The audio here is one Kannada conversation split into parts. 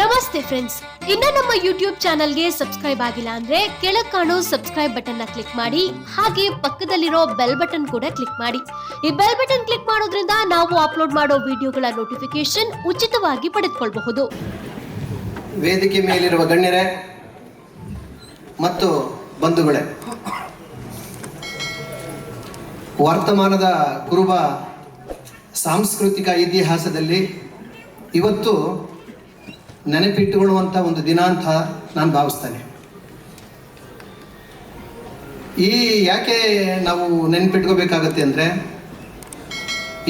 ನಮಸ್ತೆ ಫ್ರೆಂಡ್ಸ್ ಇನ್ನ ನಮ್ಮ ಯೂಟ್ಯೂಬ್ ಚಾನಲ್ಗೆ ಸಬ್ಸ್ಕ್ರೈಬ್ ಆಗಿಲ್ಲ ಅಂದ್ರೆ ಕೆಳಗ್ ಕಾಣೋ ಸಬ್ಸ್ಕ್ರೈಬ್ ಬಟನ್ನ ಕ್ಲಿಕ್ ಮಾಡಿ, ಹಾಗೆ ಪಕ್ಕದಲ್ಲಿರೋ ಬೆಲ್ ಬಟನ್ ಕೂಡ ಕ್ಲಿಕ್ ಮಾಡಿ. ಈ ಬೆಲ್ ಬಟನ್ ಕ್ಲಿಕ್ ಮಾಡೋದ್ರಿಂದ ನಾವು ಅಪ್ಲೋಡ್ ಮಾಡೋ ವಿಡಿಯೋಗಳ ನೋಟಿಫಿಕೇಶನ್ ಉಚಿತವಾಗಿ ಪಡೆದುಕೊಳ್ಳಬಹುದು ವೇದಿಕೆ ಮೇಲಿರುವ ಗಣ್ಯರೇ ಮತ್ತು ಬಂಧುಗಳೇ, ವರ್ತಮಾನದ ಕುರುಬ ಸಾಂಸ್ಕೃತಿಕ ಇತಿಹಾಸದಲ್ಲಿ ಇವತ್ತು ನೆನಪಿಟ್ಟುಕೊಳ್ಳುವಂಥ ಒಂದು ದಿನ ಅಂತ ನಾನು ಭಾವಿಸ್ತೇನೆ. ಈ ಯಾಕೆ ನಾವು ನೆನಪಿಟ್ಕೋಬೇಕಾಗತ್ತೆ ಅಂದರೆ,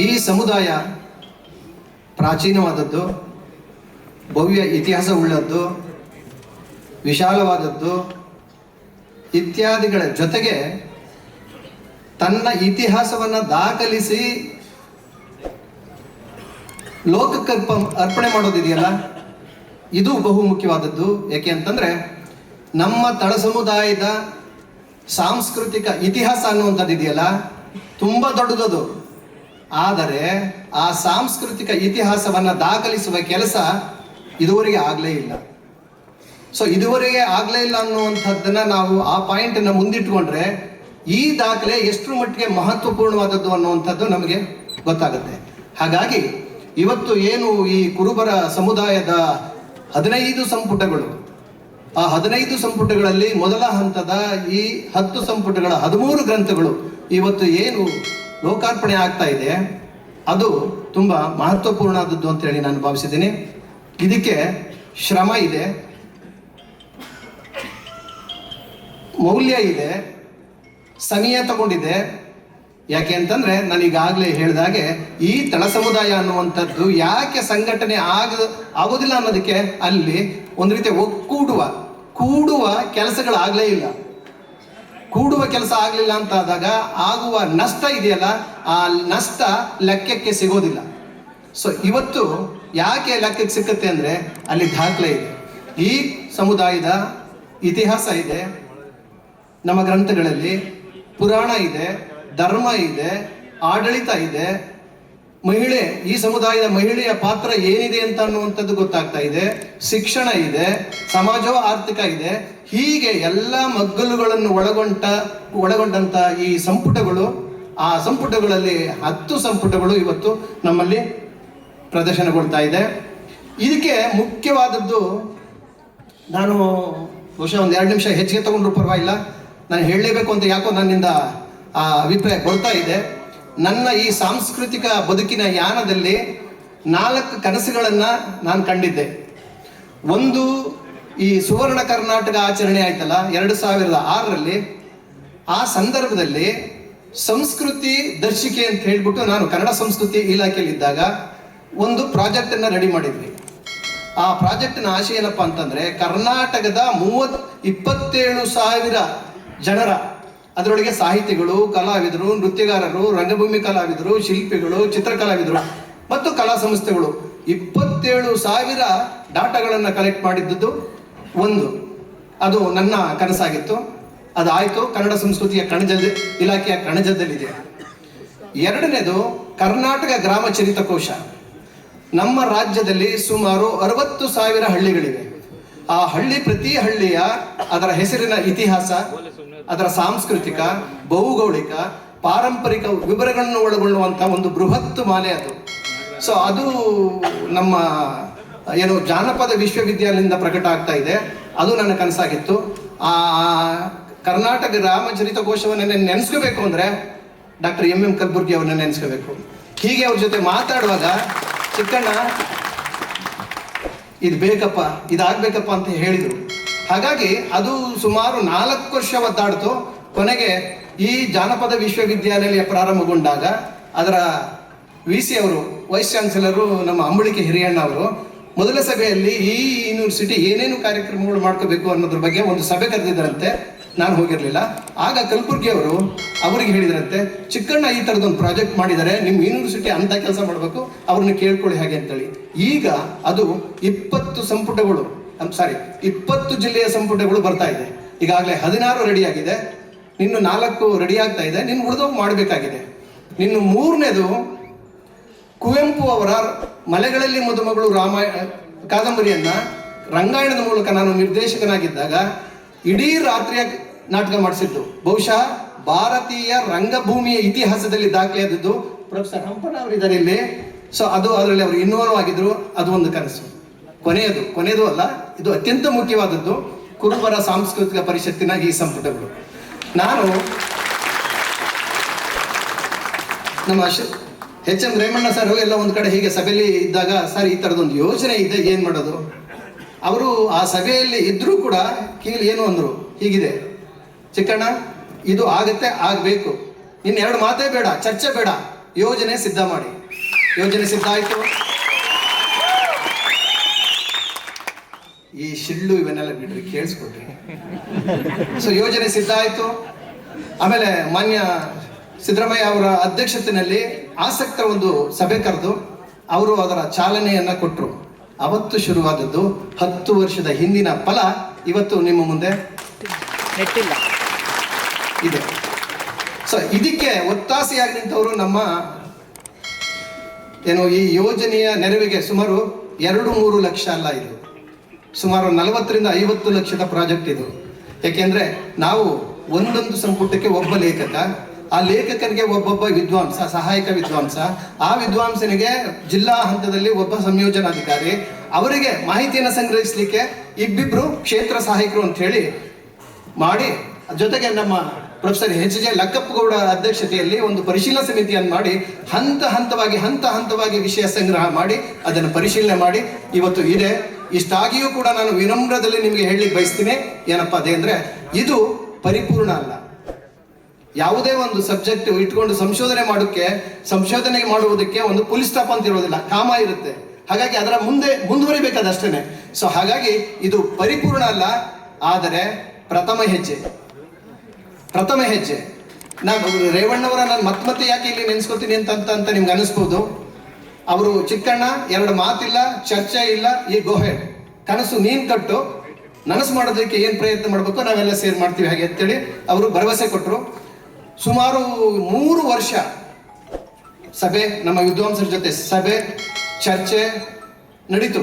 ಈ ಸಮುದಾಯ ಪ್ರಾಚೀನವಾದದ್ದು, ಭವ್ಯ ಇತಿಹಾಸ ಉಳ್ಳದ್ದು, ವಿಶಾಲವಾದದ್ದು, ಇತ್ಯಾದಿಗಳ ಜೊತೆಗೆ ತನ್ನ ಇತಿಹಾಸವನ್ನು ದಾಖಲಿಸಿ ಲೋಕಕ್ಕೆ ಅರ್ಪಣೆ ಮಾಡೋದಿದೆಯಲ್ಲ? ಇದು ಬಹು ಮುಖ್ಯವಾದದ್ದು ಯಾಕೆ ಅಂತಂದ್ರೆ ನಮ್ಮ ತಳ ಸಮುದಾಯದ ಸಾಂಸ್ಕೃತಿಕ ಇತಿಹಾಸ ಅನ್ನುವಂಥದ್ದು ಇದೆಯಲ್ಲ, ತುಂಬ ದೊಡ್ಡದದು. ಆದರೆ ಆ ಸಾಂಸ್ಕೃತಿಕ ಇತಿಹಾಸವನ್ನು ದಾಖಲಿಸುವ ಕೆಲಸ ಇದುವರೆಗೆ ಆಗಲೇ ಇಲ್ಲ. ಸೊ ಇದುವರೆಗೆ ಆಗಲೇ ಇಲ್ಲ ಅನ್ನುವಂಥದ್ದನ್ನು ನಾವು ಆ ಪಾಯಿಂಟನ್ನು ಮುಂದಿಟ್ಕೊಂಡ್ರೆ ಈ ದಾಖಲೆ ಎಷ್ಟು ಮಟ್ಟಿಗೆ ಮಹತ್ವಪೂರ್ಣವಾದದ್ದು ಅನ್ನುವಂಥದ್ದು ನಮಗೆ ಗೊತ್ತಾಗುತ್ತೆ. ಹಾಗಾಗಿ ಇವತ್ತು ಏನು ಈ ಕುರುಬರ ಸಮುದಾಯದ ಹದಿನೈದು ಸಂಪುಟಗಳು. ಆ ಹದಿನೈದು ಸಂಪುಟಗಳಲ್ಲಿ ಮೊದಲ ಹಂತದ ಈ ಹತ್ತು ಸಂಪುಟಗಳ ಹದಿಮೂರು ಗ್ರಂಥಗಳು ಇವತ್ತು ಏನು ಲೋಕಾರ್ಪಣೆ ಆಗ್ತಾ ಇದೆ, ಅದು ತುಂಬ ಮಹತ್ವಪೂರ್ಣ ಆದದ್ದು ಅಂತೇಳಿ ನಾನು ಭಾವಿಸಿದ್ದೀನಿ. ಇದಕ್ಕೆ ಶ್ರಮ ಇದೆ. ಮೌಲ್ಯ ಇದೆ. ಸಮಯ ತಗೊಂಡಿದೆ. ಯಾಕೆ ಅಂತಂದ್ರೆ ನಾನು ಈಗಾಗಲೇ ಹೇಳಿದಾಗೆ ಈ ತಳ ಸಮುದಾಯ ಅನ್ನುವಂಥದ್ದು ಯಾಕೆ ಸಂಘಟನೆ ಆಗ, ಆಗೋದಿಲ್ಲ ಅನ್ನೋದಕ್ಕೆ ಅಲ್ಲಿ ಒಂದು ರೀತಿ ಒಕ್ಕೂಡುವ, ಕೂಡುವ ಕೆಲಸಗಳಾಗಲೇ ಇಲ್ಲ. ಕೂಡುವ ಕೆಲಸ ಆಗಲಿಲ್ಲ ಅಂತ ಆದಾಗ ಆಗುವ ನಷ್ಟ ಇದೆಯಲ್ಲ, ಆ ನಷ್ಟ ಲೆಕ್ಕಕ್ಕೆ ಸಿಗೋದಿಲ್ಲ. ಸೊ ಇವತ್ತು ಯಾಕೆ ಲೆಕ್ಕಕ್ಕೆ ಸಿಕ್ಕತ್ತೆ ಅಂದರೆ ಅಲ್ಲಿ ದಾಖಲೆ ಇದೆ. ಈ ಸಮುದಾಯದ ಇತಿಹಾಸ ಇದೆ, ನಮ್ಮ ಗ್ರಂಥಗಳಲ್ಲಿ ಪುರಾಣ ಇದೆ ಧರ್ಮ ಇದೆ, ಆಡಳಿತ ಇದೆ, ಮಹಿಳೆ, ಈ ಸಮುದಾಯದ ಮಹಿಳೆಯ ಪಾತ್ರ ಏನಿದೆ ಅಂತ ಅನ್ನುವಂಥದ್ದು ಗೊತ್ತಾಗ್ತಾ ಇದೆ. ಶಿಕ್ಷಣ ಇದೆ, ಸಮಾಜವು ಆರ್ಥಿಕ ಇದೆ. ಹೀಗೆ ಎಲ್ಲ ಮಗ್ಗಲುಗಳನ್ನು ಒಳಗೊಂಡ ಒಳಗೊಂಡಂತ ಈ ಸಂಪುಟಗಳು, ಆ ಸಂಪುಟಗಳಲ್ಲಿ ಹತ್ತು ಸಂಪುಟಗಳು ಇವತ್ತು ನಮ್ಮಲ್ಲಿ ಪ್ರದರ್ಶನಗೊಳ್ತಾ ಇದೆ. ಇದಕ್ಕೆ ಮುಖ್ಯವಾದದ್ದು, ನಾನು ಬಹುಶಃ ಒಂದು ಎರಡು ನಿಮಿಷ ಹೆಚ್ಚಿಗೆ ತಗೊಂಡ್ರು ಪರವಾಗಿಲ್ಲ. ನಾನು ಹೇಳಲೇಬೇಕು ಅಂತ ಯಾಕೋ ನನ್ನಿಂದ ಆ, ಅಭಿಪ್ರಾಯ ಕೊಡ್ತಾ ಇದೆ. ನನ್ನ ಈ ಸಾಂಸ್ಕೃತಿಕ ಬದುಕಿನ ಯಾನದಲ್ಲಿ ನಾಲ್ಕು ಕನಸುಗಳನ್ನು ನಾನು ಕಂಡಿದ್ದೆ. ಒಂದು ಈ ಸುವರ್ಣ ಕರ್ನಾಟಕ ಆಚರಣೆ ಆಯ್ತಲ್ಲ, ಎರಡು ಸಾವಿರದ ಆರರಲ್ಲಿ. ಆ ಸಂದರ್ಭದಲ್ಲಿ ಸಂಸ್ಕೃತಿ ದರ್ಶಿಕೆ ಅಂತ ಹೇಳಿಬಿಟ್ಟು ನಾನು ಕನ್ನಡ ಸಂಸ್ಕೃತಿ ಇಲಾಖೆಯಲ್ಲಿದ್ದಾಗ ಒಂದು ಪ್ರಾಜೆಕ್ಟನ್ನು ರೆಡಿ ಮಾಡಿದ್ವಿ. ಆ ಪ್ರಾಜೆಕ್ಟ್ನ ಆಶೆ ಏನಪ್ಪ ಅಂತಂದ್ರೆ, ಕರ್ನಾಟಕದ ಮೂವತ್ ಇಪ್ಪತ್ತೇಳು ಸಾವಿರ ಜನರ ಅದರೊಳಗೆ ಸಾಹಿತಿಗಳು, ಕಲಾವಿದರು, ನೃತ್ಯಗಾರರು, ರಂಗಭೂಮಿ ಕಲಾವಿದರು, ಶಿಲ್ಪಿಗಳು, ಚಿತ್ರಕಲಾವಿದರು ಮತ್ತು ಕಲಾ ಸಂಸ್ಥೆಗಳು. ಇಪ್ಪತ್ತೇಳು ಸಾವಿರ ಡಾಟಾಗಳನ್ನು ಕಲೆಕ್ಟ್ ಮಾಡಿದ್ದದ್ದು ಒಂದು. ಅದು ನನ್ನ ಕನಸಾಗಿತ್ತು. ಅದಾಯಿತು. ಕನ್ನಡ ಸಂಸ್ಕೃತಿಯ ಕಣಜದ ಇಲಾಖೆಯ ಕಣಜದಲ್ಲಿದೆ ಎರಡನೇದು ಕರ್ನಾಟಕ ಗ್ರಾಮ ಚರಿತಕೋಶ ನಮ್ಮ ರಾಜ್ಯದಲ್ಲಿ ಸುಮಾರು ಅರವತ್ತು ಸಾವಿರ ಹಳ್ಳಿಗಳಿವೆ. ಆ ಹಳ್ಳಿ ಪ್ರತಿ ಹಳ್ಳಿಯ ಅದರ ಹೆಸರಿನ ಇತಿಹಾಸ ಅದರ ಸಾಂಸ್ಕೃತಿಕ, ಭೌಗೋಳಿಕ, ಪಾರಂಪರಿಕ ವಿವರಗಳನ್ನು ಒಳಗೊಳ್ಳುವಂಥ ಒಂದು ಬೃಹತ್ ಮಾಲೆ ಅದು. ಸೊ ಅದು ನಮ್ಮ, ಏನು ಜಾನಪದ ವಿಶ್ವವಿದ್ಯಾಲಯದಿಂದ ಪ್ರಕಟ ಆಗ್ತಾ ಇದೆ. ಅದು ನನ್ನ ಕನಸಾಗಿತ್ತು. ಆ ಕರ್ನಾಟಕ ರಾಮಚರಿತ ಕೋಶವನ್ನು ನೆನೆಸ್ಕೋಬೇಕು ಅಂದರೆ ಡಾಕ್ಟರ್ ಎಂ ಎಂ ಕಲ್ಬುರ್ಗಿ ಅವ್ರನ್ನ ನೆನೆಸ್ಕೋಬೇಕು. ಹೀಗೆ ಅವ್ರ ಜೊತೆ ಮಾತಾಡುವಾಗ, ಚಿಕ್ಕಣ್ಣ, ಇದು ಬೇಕಪ್ಪ, ಇದಾಗಬೇಕಪ್ಪ ಅಂತ ಹೇಳಿದರು. ಹಾಗಾಗಿ ಅದು ಸುಮಾರು ನಾಲ್ಕು ವರ್ಷ ಒದ್ದಾಡ್ತು. ಕೊನೆಗೆ ಈ ಜಾನಪದ ವಿಶ್ವವಿದ್ಯಾಲಯ ಪ್ರಾರಂಭಗೊಂಡಾಗ ಅದರ ವಿ ಸಿ ಅವರು, ವೈಸ್ ಚಾನ್ಸಲರು, ನಮ್ಮ ಅಂಬಳಿಕೆ ಹಿರಿಯಣ್ಣ ಅವರು ಮೊದಲ ಸಭೆಯಲ್ಲಿ ಈ ಯೂನಿವರ್ಸಿಟಿ ಏನೇನು ಕಾರ್ಯಕ್ರಮಗಳು ಮಾಡ್ಕೋಬೇಕು ಅನ್ನೋದ್ರ ಬಗ್ಗೆ ಒಂದು ಸಭೆ ಕರೆದಿದ್ದರಂತೆ. ನಾನು ಹೋಗಿರಲಿಲ್ಲ. ಆಗ ಕಲಬುರ್ಗಿ ಅವರು ಅವರಿಗೆ ಹೇಳಿದ್ರಂತೆ, ಚಿಕ್ಕಣ್ಣ ಈ ಥರದೊಂದು ಪ್ರಾಜೆಕ್ಟ್ ಮಾಡಿದ್ದಾರೆ ನಿಮ್ಮ ಯೂನಿವರ್ಸಿಟಿ ಅಂತ ಕೆಲಸ ಮಾಡಬೇಕು. ಅವ್ರನ್ನ ಕೇಳ್ಕೊಳ್ಳಿ ಹಾಗೆ ಅಂತೇಳಿ. ಈಗ ಅದು ಇಪ್ಪತ್ತು ಸಂಪುಟಗಳು ಸಾರಿ ಇಪ್ಪತ್ತು ಜಿಲ್ಲೆಯ ಸಂಪುಟಗಳು ಬರ್ತಾ ಇದೆ. ಈಗಾಗಲೇ ಹದಿನಾರು ರೆಡಿ ಆಗಿದೆ ನಿನ್ನು ನಾಲ್ಕು ರೆಡಿ ಆಗ್ತಾ ಇದೆ. ನಿನ್ನ ಉಳಿದವು ಮಾಡಬೇಕಾಗಿದೆ. ನಿನ್ನ ಮೂರನೇದು, ಕುವೆಂಪು ಅವರ ಮಲೆಗಳಲ್ಲಿ ಮದುಮಗಳು ರಾಮಾಯಣ ಕಾದಂಬರಿಯನ್ನ ರಂಗಾಯಣದ ಮೂಲಕ ನಾನು ನಿರ್ದೇಶಕನಾಗಿದ್ದಾಗ ಇಡೀ ರಾತ್ರಿಯ ನಾಟಕ ಮಾಡಿಸಿದ್ದು. ಬಹುಶಃ ಭಾರತೀಯ ರಂಗಭೂಮಿಯ ಇತಿಹಾಸದಲ್ಲಿ ದಾಖಲೆಯಾದದ್ದು ಪ್ರೊಫೆಸರ್ ಹಂಪನ ಅವರು ಇದ್ದಾರೆ ಇಲ್ಲಿ. ಸೊ ಅದು ಅದರಲ್ಲಿ ಅವರು ಇನ್ವಾಲ್ವ್ ಆಗಿದ್ರು. ಅದು ಒಂದು ಕನಸು. ಕೊನೆಯದು ಕೊನೆಯದು ಅಲ್ಲ ಇದು ಅತ್ಯಂತ ಮುಖ್ಯವಾದದ್ದು ಕುರುಬರ ಸಾಂಸ್ಕೃತಿಕ ಪರಿಷತ್ತಿನ ಈ ಸಂಪುಟಗಳು. ನಾನು ನಮ್ಮ ಎಚ್ ಎಂ ರೇಮಣ್ಣ ಸರ್ ಎಲ್ಲ ಒಂದು ಕಡೆ ಹೀಗೆ ಸಭೆಯಲ್ಲಿ ಇದ್ದಾಗ, ಸರ್, ಈ ಥರದೊಂದು ಯೋಜನೆ ಇದೆ, ಏನು ಮಾಡೋದು? ಅವರು ಆ ಸಭೆಯಲ್ಲಿ ಇದ್ದರೂ ಕೂಡ ಕೀಲಿ ಏನು ಅಂದರು, ಹೀಗಿದೆ. ಚಿಕ್ಕಣ್ಣ, ಇದು ಆಗತ್ತೆ, ಆಗಬೇಕು. ಇನ್ನು ಎರಡು ಮಾತೇ ಬೇಡ, ಚರ್ಚೆ ಬೇಡ. ಯೋಜನೆ ಸಿದ್ಧ ಮಾಡಿ. ಯೋಜನೆ ಸಿದ್ಧ ಆಯಿತು. ಈ ಶಿಳ್ಳು ಇವನ್ನೆಲ್ಲ ಬಿಡ್ರಿ ಕೇಳಿಸ್ಕೊಡ್ರಿ ಸೊ ಯೋಜನೆ ಸಿದ್ಧ ಆಯ್ತು. ಆಮೇಲೆ ಮಾನ್ಯ ಸಿದ್ದರಾಮಯ್ಯ ಅವರ ಅಧ್ಯಕ್ಷತೆಯಲ್ಲಿ ಆಸಕ್ತರ ಒಂದು ಸಭೆ ಕರೆದು ಅವರು ಅದರ ಚಾಲನೆಯನ್ನ ಕೊಟ್ಟರು ಅವತ್ತು ಶುರುವಾದದ್ದು ಹತ್ತು ವರ್ಷದ ಹಿಂದಿನ ಫಲ. ಇವತ್ತು ನಿಮ್ಮ ಮುಂದೆ ಇದೆ. ಸೊ ಇದಕ್ಕೆ ಒತ್ತಾಸೆಯಾಗಿ ನಿಂತವರು ನಮ್ಮ ಏನು ಈ ಯೋಜನೆಯ ನೆರವಿಗೆ ಸುಮಾರು ಎರಡು ಮೂರು ಲಕ್ಷ ಅಲ್ಲ ಇದು. ಸುಮಾರು ನಲವತ್ತರಿಂದ ಐವತ್ತು ಲಕ್ಷದ ಪ್ರಾಜೆಕ್ಟ್ ಇದು. ಯಾಕೆಂದ್ರೆ ನಾವು ಒಂದೊಂದು ಸಂಪುಟಕ್ಕೆ ಒಬ್ಬ ಲೇಖಕ, ಆ ಲೇಖಕನಿಗೆ ಒಬ್ಬೊಬ್ಬ ವಿದ್ವಾಂಸ, ಸಹಾಯಕ ವಿದ್ವಾಂಸ, ಆ ವಿದ್ವಾಂಸನಿಗೆ ಜಿಲ್ಲಾ ಹಂತದಲ್ಲಿ ಒಬ್ಬ ಸಂಯೋಜನಾಧಿಕಾರಿ, ಅವರಿಗೆ ಮಾಹಿತಿಯನ್ನು ಸಂಗ್ರಹಿಸಲಿಕ್ಕೆ ಇಬ್ಬಿಬ್ರು ಕ್ಷೇತ್ರ ಸಹಾಯಕರು ಅಂತ ಹೇಳಿ ಮಾಡಿ, ಜೊತೆಗೆ ನಮ್ಮ ಪ್ರೊಫೆಸರ್ ಎಚ್ ಜೆ ಲಕ್ಕಪ್ಪಗೌಡ ಅಧ್ಯಕ್ಷತೆಯಲ್ಲಿ ಒಂದು ಪರಿಶೀಲನಾ ಸಮಿತಿಯನ್ನು ಮಾಡಿ, ಹಂತ ಹಂತವಾಗಿ ಹಂತ ಹಂತವಾಗಿ ವಿಷಯ ಸಂಗ್ರಹ ಮಾಡಿ, ಅದನ್ನು ಪರಿಶೀಲನೆ ಮಾಡಿ. ಇವತ್ತು ಇದೆ. ಇಷ್ಟಾಗಿಯೂ ಕೂಡ ನಾನು ವಿನಮ್ರದಲ್ಲಿ ನಿಮಗೆ ಹೇಳಿ ಬಯಸ್ತೀನಿ. ಏನಪ್ಪ ಅದೇ ಅಂದ್ರೆ, ಇದು ಪರಿಪೂರ್ಣ ಅಲ್ಲ. ಯಾವುದೇ ಒಂದು ಸಬ್ಜೆಕ್ಟ್ ಇಟ್ಕೊಂಡು ಸಂಶೋಧನೆ ಮಾಡೋಕ್ಕೆ ಸಂಶೋಧನೆ ಮಾಡುವುದಕ್ಕೆ ಒಂದು ಪೊಲೀಸ್ ಸ್ಟಾಪ್ ಅಂತ ಇರೋದಿಲ್ಲ. ಕಾಮ ಇರುತ್ತೆ. ಹಾಗಾಗಿ ಅದರ ಮುಂದೆ, ಮುಂದುವರಿಬೇಕಾದಷ್ಟೇನೆ. ಸೊ ಹಾಗಾಗಿ ಇದು ಪರಿಪೂರ್ಣ ಅಲ್ಲ. ಆದರೆ ಪ್ರಥಮ ಹೆಜ್ಜೆ. ಪ್ರಥಮ ಹೆಜ್ಜೆ. ನಾನು ರೇವಣ್ಣವರ ನಾನು ಮತ್ತೆ ಮತ್ತೆ ಯಾಕೆ ಇಲ್ಲಿ ನೆನ್ಸ್ಕೊತೀನಿ ಅಂತ ಅಂತ ನಿಮ್ಗೆ ಅನಿಸ್ಬೋದು. ಅವರು ಚಿಕ್ಕಣ್ಣ, ಎರಡು ಮಾತಿಲ್ಲ, ಚರ್ಚೆ ಇಲ್ಲ, ಈ ಗೋಹೆಡ್ ಕನಸು ನೀನ್ ಕಟ್ಟು. ನನಸು ಮಾಡೋದಕ್ಕೆ ಏನು ಪ್ರಯತ್ನ ಮಾಡಬೇಕು ನಾವೆಲ್ಲ ಸೇರ್ ಮಾಡ್ತೀವಿ ಹಾಗೆ ಅಂತೇಳಿ ಅವರು ಭರವಸೆ ಕೊಟ್ಟರು ಸುಮಾರು ಮೂರು ವರ್ಷ ಸಭೆ, ನಮ್ಮ ವಿದ್ವಾಂಸರ ಜೊತೆ ಸಭೆ, ಚರ್ಚೆ ನಡೀತು.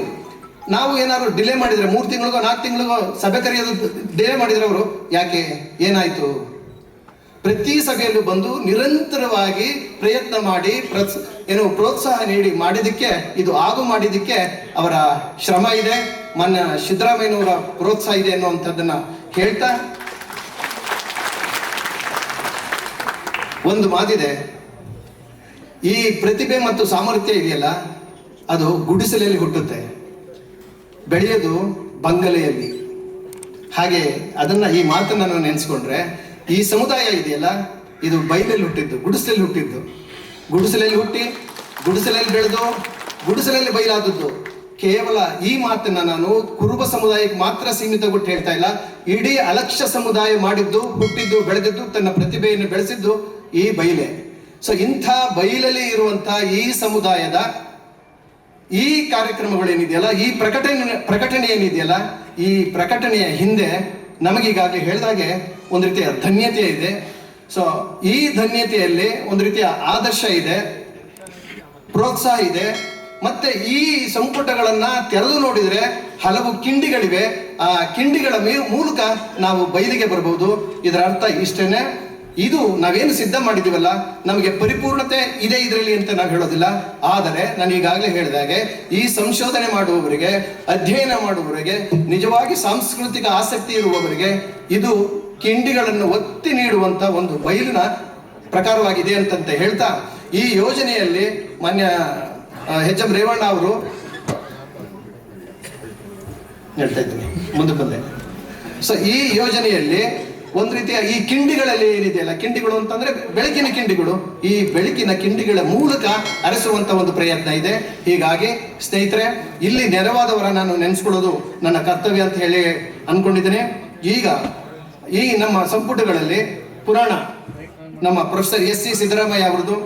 ನಾವು ಏನಾದ್ರು ಡಿಲೇ ಮಾಡಿದ್ರೆ, ಮೂರು ತಿಂಗಳಿಗೋ, ನಾಲ್ಕು ತಿಂಗಳಿಗೋ ಸಭೆ ಕರೆಯೋದು ಡಿಲೇ ಮಾಡಿದ್ರೆ ಅವರು, ಯಾಕೆ ಏನಾಯ್ತು? ಪ್ರತಿ ಸಭೆಯಲ್ಲೂ ಬಂದು ನಿರಂತರವಾಗಿ ಪ್ರಯತ್ನ ಮಾಡಿ ಏನು ಪ್ರೋತ್ಸಾಹ ನೀಡಿ ಮಾಡಿದ್ದಕ್ಕೆ, ಇದು ಆಗು ಮಾಡಿದ್ದಕ್ಕೆ ಅವರ ಶ್ರಮ ಇದೆ. ಮನ್ನ ಸಿದ್ದರಾಮಯ್ಯನವರ ಪ್ರೋತ್ಸಾಹ ಇದೆ ಅನ್ನುವಂಥದ್ದನ್ನ ಹೇಳ್ತಾ ಒಂದು ಮಾತಿದೆ. ಈ ಪ್ರತಿಭೆ ಮತ್ತು ಸಾಮರ್ಥ್ಯ ಇದೆಯಲ್ಲ, ಅದು ಗುಡಿಸಲಲ್ಲಿ ಹುಟ್ಟುತ್ತೆ. ಬೆಳೆಯೋದು ಬಂಗಲೆಯಲ್ಲಿ. ಹಾಗೆ ಅದನ್ನ ಈ ಮಾತನ್ನ ನಾನು ನೆನೆಸ್ಕೊಂಡ್ರೆ ಈ ಸಮುದಾಯ ಇದೆಯಲ್ಲ, ಇದು ಬೈಲಲ್ಲಿ ಹುಟ್ಟಿದ್ದು, ಗುಡಿಸಲಲ್ಲಿ ಹುಟ್ಟಿದ್ದು. ಗುಡಿಸಲಲ್ಲಿ ಹುಟ್ಟಿ, ಗುಡಿಸಲಲ್ಲಿ ಬೆಳೆದು, ಗುಡಿಸಲಲ್ಲಿ ಬಯಲಾದದ್ದು ಕೇವಲ ಈ ಮಾತನ್ನ ನಾನು ಕುರುಬ ಸಮುದಾಯಕ್ಕೆ ಮಾತ್ರ ಸೀಮಿತಗೊಟ್ಟು ಹೇಳ್ತಾ ಇಲ್ಲ. ಇಡೀ ಅಲಕ್ಷ್ಯ ಸಮುದಾಯ ಮಾಡಿದ್ದು, ಹುಟ್ಟಿದ್ದು, ಬೆಳೆದಿದ್ದು, ತನ್ನ ಪ್ರತಿಭೆಯನ್ನು ಬೆಳೆಸಿದ್ದು ಈ ಬೈಲೆ. ಸೊ ಇಂಥ ಬೈಲಲ್ಲಿ ಇರುವಂತಹ ಈ ಸಮುದಾಯದ ಈ ಕಾರ್ಯಕ್ರಮಗಳೇನಿದೆಯಲ್ಲ, ಈ ಪ್ರಕಟಣೆ ಪ್ರಕಟಣೆ ಏನಿದೆಯಲ್ಲ ಈ ಪ್ರಕಟಣೆಯ ಹಿಂದೆ ನಮಗೀಗಾಗಲೇ ಹೇಳಿದಾಗೆ ಒಂದು ರೀತಿಯ ಧನ್ಯತೆ ಇದೆ. ಸೊ ಈ ಧನ್ಯತೆಯಲ್ಲಿ ಒಂದು ರೀತಿಯ ಆದರ್ಶ ಇದೆ, ಪ್ರೋತ್ಸಾಹ ಇದೆ. ಮತ್ತೆ ಈ ಸಂಪುಟಗಳನ್ನ ತೆರೆದು ನೋಡಿದ್ರೆ ಹಲವು ಕಿಂಡಿಗಳಿವೆ. ಆ ಕಿಂಡಿಗಳ ಮೂಲಕ ನಾವು ಬಯಲಿಗೆ ಬರಬಹುದು ಇದರ ಅರ್ಥ ಇಷ್ಟೇನೆ. ಇದು ನಾವೇನು ಸಿದ್ಧ ಮಾಡಿದೀವಲ್ಲ, ನಮಗೆ ಪರಿಪೂರ್ಣತೆ ಇದೆ ಇದರಲ್ಲಿ ಅಂತ ನಾವು ಹೇಳೋದಿಲ್ಲ. ಆದರೆ ನಾನು ಈಗಾಗಲೇ ಹೇಳಿದಾಗೆ ಈ ಸಂಶೋಧನೆ ಮಾಡುವವರಿಗೆ, ಅಧ್ಯಯನ ಮಾಡುವವರಿಗೆ, ನಿಜವಾಗಿ ಸಾಂಸ್ಕೃತಿಕ ಆಸಕ್ತಿ ಇರುವವರಿಗೆ, ಇದು ಕಿಂಡಿಗಳನ್ನು ಒತ್ತಿ ನೀಡುವಂತ ಒಂದು ಬಯಲಿನ ಪ್ರಕಾರವಾಗಿದೆ ಅಂತಂತ ಹೇಳ್ತಾ, ಈ ಯೋಜನೆಯಲ್ಲಿ ಮಾನ್ಯ ಎಚ್ ಎಂ ರೇವಣ್ಣ ಅವರು ಹೇಳ್ತಾ ಇದ್ದೀನಿ ಮುಂದೆ ಬಂದೆ. ಸೊ ಈ ಯೋಜನೆಯಲ್ಲಿ ಒಂದು ರೀತಿಯ ಈ ಕಿಂಡಿಗಳಲ್ಲಿ ಏನಿದೆಯಲ್ಲ ಕಿಂಡಿಗಳು ಅಂತಂದ್ರೆ ಬೆಳಕಿನ ಕಿಂಡಿಗಳು, ಈ ಬೆಳಕಿನ ಕಿಂಡಿಗಳ ಮೂಲಕ ಅರಸುವಂತ ಒಂದು ಪ್ರಯತ್ನ ಇದೆ. ಹೀಗಾಗಿ, ಸ್ನೇಹಿತರೆ, ಇಲ್ಲಿ ನೆರವಾದವರ ನಾನು ನೆನೆಸ್ಕೊಳ್ಳೋದು ನನ್ನ ಕರ್ತವ್ಯ ಅಂತ ಹೇಳಿ ಅನ್ಕೊಂಡಿದ್ದೇನೆ. ಈಗ ಈ ನಮ್ಮ ಸಂಪುಟಗಳಲ್ಲಿ ಪುರಾಣ ನಮ್ಮ ಪ್ರೊಫೆಸರ್ ಎಸ್ ಸಿ ಸಿದ್ದರಾಮಯ್ಯ ಅವರದು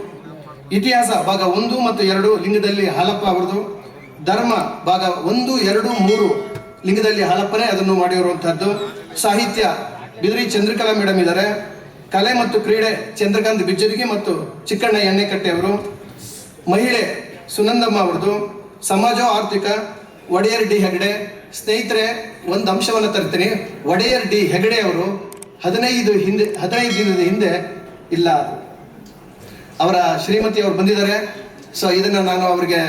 ಇತಿಹಾಸ ಭಾಗ ಒಂದು ಮತ್ತು ಎರಡು ಲಿಂಗದಲ್ಲಿ ಹಾಲಪ್ಪ ಅವರದು ಧರ್ಮ ಭಾಗ ಒಂದು, ಎರಡು, ಮೂರು ಲಿಂಗದಲ್ಲಿ ಹಾಲಪ್ಪನೇ ಅದನ್ನು ಮಾಡಿರುವಂತಹದ್ದು. ಸಾಹಿತ್ಯ ಬಿದ್ರಿ ಚಂದ್ರಕಲಾ ಮೇಡಮ್ ಇದ್ದಾರೆ. ಕಲೆ ಮತ್ತು ಕ್ರೀಡೆ ಚಂದ್ರಕಾಂತ್ ಬಿಜ್ಜರಿಗೆ ಮತ್ತು ಚಿಕ್ಕಣ್ಣ ಎಣ್ಣೆಕಟ್ಟೆ ಅವರು. ಮಹಿಳೆ ಸುನಂದಮ್ಮ ಅವರದು ಸಮಾಜ ಆರ್ಥಿಕ, ಒಡೆಯರ್ ಡಿ ಹೆಗಡೆ. ಸ್ನೇಹಿತರೆ, ಒಂದು ಅಂಶವನ್ನು ತರ್ತೀನಿ. ಒಡೆಯರ್ ಡಿ ಹೆಗಡೆ ಅವರು ಹದಿನೈದು ಹಿಂದೆ, ಹದಿನೈದು ದಿನದ ಹಿಂದೆ ಇಲ್ಲ, ಅವರ ಶ್ರೀಮತಿ ಅವರು ಬಂದಿದ್ದಾರೆ. ಸೊ ಇದನ್ನ ನಾನು ಅವರಿಗೆ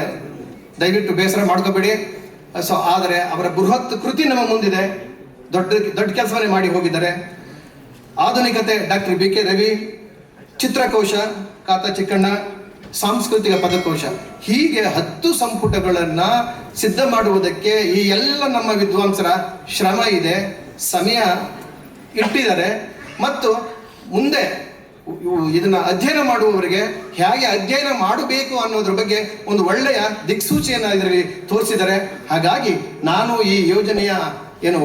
ದಯವಿಟ್ಟು ಬೇಸರ ಮಾಡ್ಕೋಬೇಡಿ. ಸೊ ಆದರೆ ಅವರ ಬೃಹತ್ ಕೃತಿ ನಮ್ಮ ಮುಂದಿದೆ. ದೊಡ್ಡ ದೊಡ್ಡ ಕೆಲಸವನ್ನೇ ಮಾಡಿ ಹೋಗಿದ್ದಾರೆ. ಆಧುನಿಕತೆ ಡಾಕ್ಟರ್ ಬಿ ಕೆ ರವಿ, ಚಿತ್ರಕೋಶ ಕಾತ ಚಿಕ್ಕಣ್ಣ ಸಾಂಸ್ಕೃತಿಕ ಪದಕೋಶ. ಹೀಗೆ ಹತ್ತು ಸಂಪುಟಗಳನ್ನು ಸಿದ್ಧ ಮಾಡುವುದಕ್ಕೆ ಈ ಎಲ್ಲ ನಮ್ಮ ವಿದ್ವಾಂಸರ ಶ್ರಮ ಇದೆ, ಸಮಯ ಇಟ್ಟಿದ್ದಾರೆ. ಮತ್ತು ಮುಂದೆ ಇದನ್ನು ಅಧ್ಯಯನ ಮಾಡುವವರಿಗೆ ಹೇಗೆ ಅಧ್ಯಯನ ಮಾಡಬೇಕು ಅನ್ನೋದ್ರ ಬಗ್ಗೆ ಒಂದು ಒಳ್ಳೆಯ ದಿಕ್ಸೂಚಿಯನ್ನು ಇದರಲ್ಲಿ ತೋರಿಸಿದ್ದಾರೆ. ಹಾಗಾಗಿ ನಾನು ಈ ಯೋಜನೆಯ ಏನು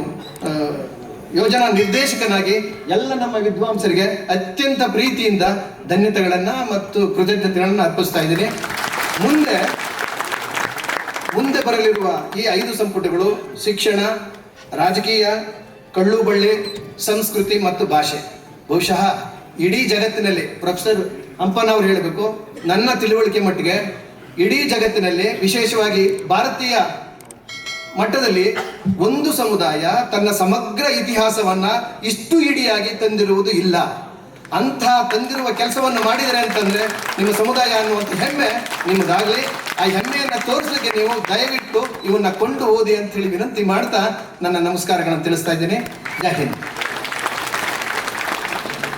ಯೋಜನಾ ನಿರ್ದೇಶಕನಾಗಿ ಎಲ್ಲ ನಮ್ಮ ವಿದ್ವಾಂಸರಿಗೆ ಅತ್ಯಂತ ಪ್ರೀತಿಯಿಂದ ಧನ್ಯತೆಗಳನ್ನ ಮತ್ತು ಕೃತಜ್ಞತೆಗಳನ್ನ ಅರ್ಪಿಸ್ತಾ ಇದ್ದೀನಿ. ಮುಂದೆ ಮುಂದೆ ಬರಲಿರುವ ಈ ಐದು ಸಂಪುಟಗಳು ಶಿಕ್ಷಣ, ರಾಜಕೀಯ, ಕಳ್ಳುಬಳ್ಳಿ, ಸಂಸ್ಕೃತಿ ಮತ್ತು ಭಾಷೆ. ಬಹುಶಃ ಇಡೀ ಜಗತ್ತಿನಲ್ಲಿ, ಪ್ರೊಫೆಸರ್ ಹಂಪನ್ ಅವರು ಹೇಳಬೇಕು, ನನ್ನ ತಿಳುವಳಿಕೆ ಮಟ್ಟಿಗೆ ಇಡೀ ಜಗತ್ತಿನಲ್ಲಿ ವಿಶೇಷವಾಗಿ ಭಾರತೀಯ ಮಟ್ಟದಲ್ಲಿ ಒಂದು ಸಮುದಾಯ ತನ್ನ ಸಮಗ್ರ ಇತಿಹಾಸವನ್ನ ಇಷ್ಟು ಇಡಿಯಾಗಿ ತಂದಿರುವುದು ಇಲ್ಲ. ಅಂಥ ತಂದಿರುವ ಕೆಲಸವನ್ನು ಮಾಡಿದರೆ ಅಂತಂದ್ರೆ ನಿಮ್ಮ ಸಮುದಾಯ ಅನ್ನುವಂಥ ಹೆಮ್ಮೆ ನಿಮಗಾಗಲಿ. ಆ ಹೆಮ್ಮೆಯನ್ನು ತೋರಿಸಲಿಕ್ಕೆ ನೀವು ದಯವಿಟ್ಟು ಇವನ್ನ ಕೊಂಡು ಓದಿ ಅಂತ ಹೇಳಿ ವಿನಂತಿ ಮಾಡ್ತಾ ನನ್ನ ನಮಸ್ಕಾರಗಳನ್ನು ತಿಳಿಸ್ತಾ ಇದ್ದೀನಿ. ಜೈ